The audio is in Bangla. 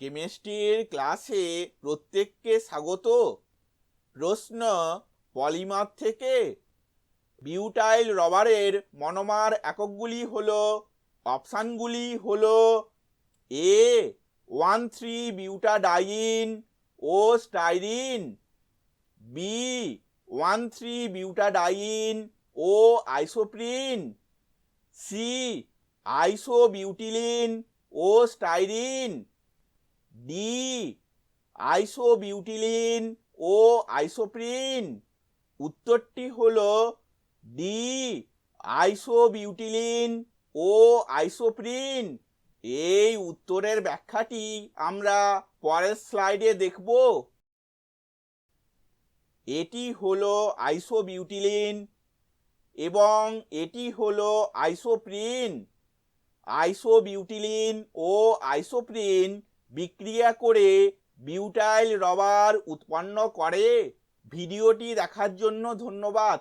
কেমিস্ট্রির ক্লাসে প্রত্যেককে স্বাগত। প্রশ্ন, পলিমার থেকে বিউটাইল রবারের মনোমার এককগুলি হলো, অপশানগুলি হলো A one three butadiene O styrene B one three butadiene O isoprene C isobutylene ও স্টাইরিন। ডি আইসোবিউটিলিন ও আইসোপ্রিন উত্তরটি হল ডি আইসোবিউটিলিন ও আইসোপ্রিন এই উত্তরের ব্যাখ্যাটি আমরা পরের স্লাইডে দেখব। এটি হলো আইসোবিউটিলিন এবং এটি হলো আইসোপ্রিন আইসোবিউটিলিন ও আইসোপ্রিন বিক্রিয়া করে বিউটাইল রবার উৎপন্ন করে। ভিডিওটি দেখার জন্য ধন্যবাদ।